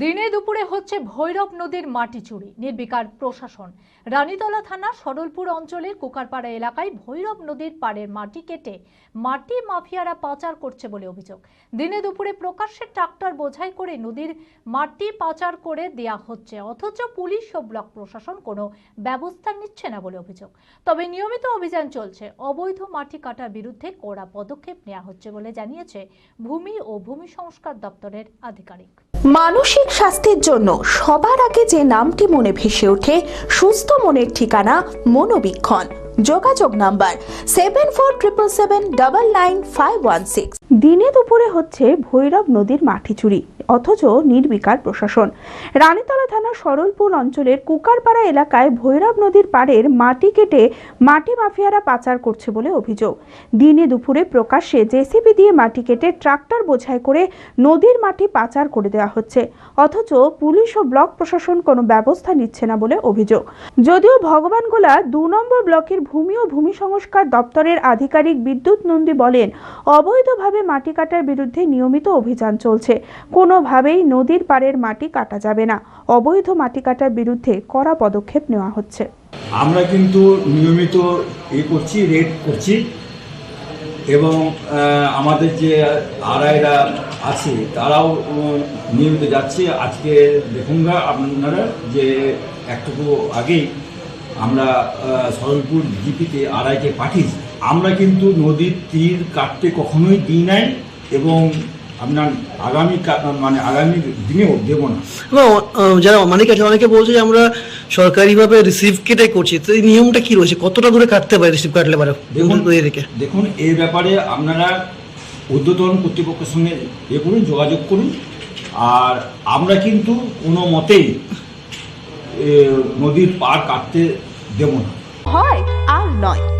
দিনে দুপুরে হচ্ছে ভৈরব নদীর মাটি চুরি, নির্বিকার প্রশাসন। রানীতলা থানার সরলপুর অঞ্চলের কুকারপাড়া এলাকায় ভৈরব নদীর পাড়ের মাটি কেটে মাটি মাফিয়ারা পাচার করছে বলে অভিযোগ। দিনে দুপুরে প্রকাশ্যে ট্রাক্টর বোঝাই করে নদীর মাটি পাচার করে দেয়া হচ্ছে, অথচ পুলিশ ও ব্লক প্রশাসন কোনো ব্যবস্থা নিচ্ছে না বলে অভিযোগ। তবে নিয়মিত অভিযান চলছে, অবৈধ মাটি কাটার বিরুদ্ধে কড়া পদক্ষেপ নেওয়া হচ্ছে বলে জানিয়েছে ভূমি ও ভূমি সংস্কার দপ্তরের আধিকারিক। মানসিক স্বাস্থ্যের জন্য সবার আগে যে নামটি মনে ভেসে ওঠে, সুস্থ মনের ঠিকানা মনোবীক্ষণ। যোগাযোগ number seven four triple seven double nine five one six দিনে দুপুরে হচ্ছে ভৈরব নদীর মাটি চুরি। অথচ নির্বিকার প্রশাসন। রানীতলা থানা সরলপুর অঞ্চলের কুকারপাড়া এলাকায় ভৈরব নদীর পাড়ের মাটি কেটে মাটি মাফিয়ারা পাচার করছে বলে অভিযোগ। দিনে দুপুরে প্রকাশ্যে জেসিবি দিয়ে মাটি কেটে ট্রাক্টর বোঝাই করে নদীর মাটি পাচার করে দেওয়া হচ্ছে। অথচ পুলিশ ও ব্লক প্রশাসন কোনো ব্যবস্থা নিচ্ছে না বলে অভিযোগ। যদিও ভগবানগোলা দু নম্বর ব্লকের ভূমি ও ভূমি সংস্কার দপ্তরের আধিকারিক বিদ্যুৎ নন্দী বলেন, অবৈধভাবে মাটি কাটার বিরুদ্ধে নিয়মিত অভিযান চলছে। কোনোভাবেই নদীর পাড়ের মাটি কাটা যাবে না। অবৈধ মাটি কাটার বিরুদ্ধে কড়া পদক্ষেপ নেওয়া হচ্ছে। আমরা কিন্তু নিয়মিত এ করছি, রেড করছি এবং আমাদের যে আড়াইরা আছে, তারাও নিয়মিত যাচ্ছে। আজকে দেখুন আপনারা যে একটুকু আগেই আমরা সরলপুর জিপিতে আড়াইকে পাঠিয়েছি। আমরা কিন্তু নদীর তীর কাটতে কখনোই দিই নাই এবং আপনার আগামী কা- মানে আগামী দিনেও দেবো না। যারা অমানিক আছে অনেকে বলছে যে আমরা সরকারিভাবে রিসিভ কেটে করছি। তো এই নিয়মটা কি রয়েছে? কতটা দূরে কাটতে পারে রিসিভ কাটলে পারে দেখুন দেখুন এই ব্যাপারে আপনারা ঊর্ধ্বতন কর্তৃপক্ষের সঙ্গে এ করুন যোগাযোগ করুন। আর আমরা কিন্তু কোনো মতেই নদীর পার কাটতে দেব না। হয় আর নয়।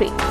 three